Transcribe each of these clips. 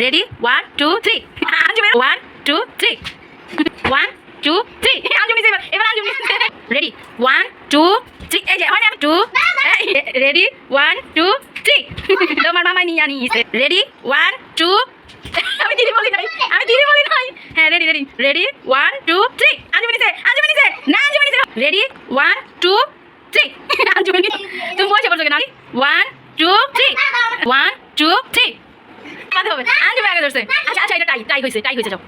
Ready one two three Anjum one two three one two three Anjum এবার এবার Anjum ready one two three এই যে হয় two ready one two three তোমার মামাই নিয়ে আনিছে রেডি ওয়ান টু আমি দিদি বলি নাই। আমি দিদি বলি নাই। হ্যাঁ ready ready ready one two three Anjum নিচে আঞ্জুম নিচে না আঞ্জুম নিচে ready one two three Anjum তুমি বসে বসে না one two three one two three কাঁদতে হবে। আগে ধরছে। আচ্ছা আচ্ছা এটা টাই টাই হয়েছে টাই হয়েছে যাও।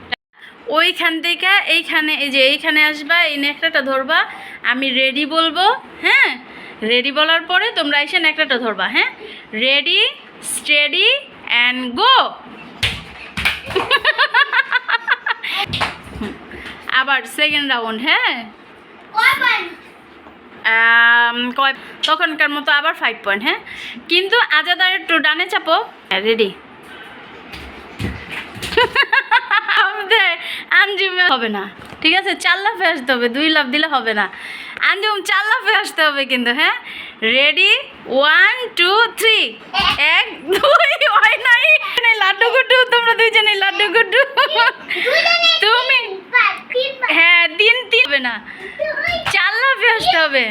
ওইখান থেকে এইখানে এই যে এইখানে আসবা এই নেকড়াটা ধরবা। আমি রেডি বলব হ্যাঁ? রেডি বলার পরে তোমরা এসে নেকড়াটা ধরবা হ্যাঁ? রেডি স্টেডি অ্যান্ড গো আবার সেকেন্ড রাউন্ড হ্যাঁ? আম, কয় তখনকার মতো আবার ফাইভ পয়েন্ট হ্যাঁ? কিন্তু আজাদার একটু ডানে চাপো। হ্যাঁ রেডি হবে না। ঠিক আছে? চার লাফে আসতে হবে, দুই লাফ দিলে হবে না। আঞ্জুম চার লাফে আসতে হবে কিন্তু হ্যাঁ? রেডি ওয়ান টু থ্রি এক, দুই হয় নাই। লাড্ডু গুড্ডু, তোমরা দুইজনে লাড্ডু গুড্ডু। তুমি হ্যাঁ তিন তিন হবে না। চার লাফে আসতে হবে।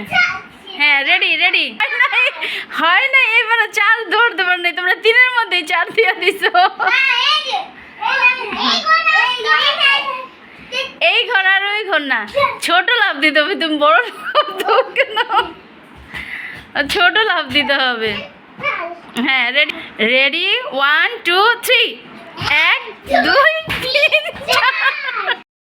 হ্যাঁ রেডি রেডি হয় না এবারে চার ধরতে পার নাই। তোমরা তিনের মধ্যেই চার দিয়ে দিছো। এই ঘর না, ছোট লাভ দিতে হবে, তুমি বড় লাভ কেন ছোট লাভ দিতে হবে। হ্যাঁ ready ready one two three এক